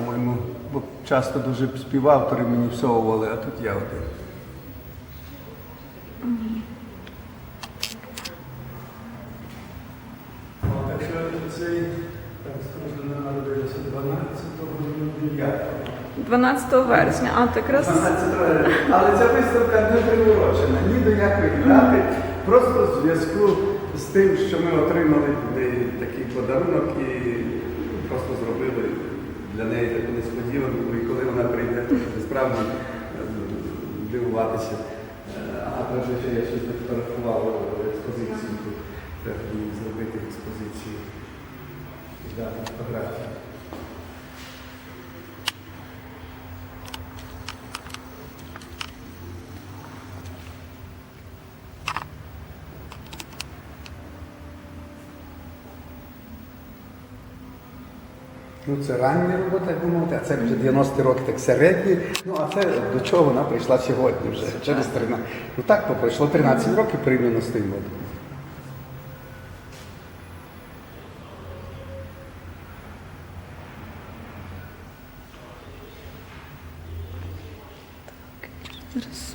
по-моєму, бо часто дуже співавтори мені всовували, а тут я один. Так що цей, так скажу, 12 12 вересня. А, так якраз 12 травня. Але ця виставка не приурочена ні до якої дати, просто в зв'язку з тим, що ми отримали такий подарунок і просто зробили для неї несподіванку, і коли вона прийде, то справді е, дивуватися. Е, А також ще я щось фотографував експозицію. тут. Треба їй зробити експозицію. дати фотографії. Ну, це рання робота, як би мовити, а це вже 90 років так середні. Ну, а це до чого вона прийшла сьогодні вже, через 13. Ну так, то пройшло 13 років порівняно з тим. Зараз.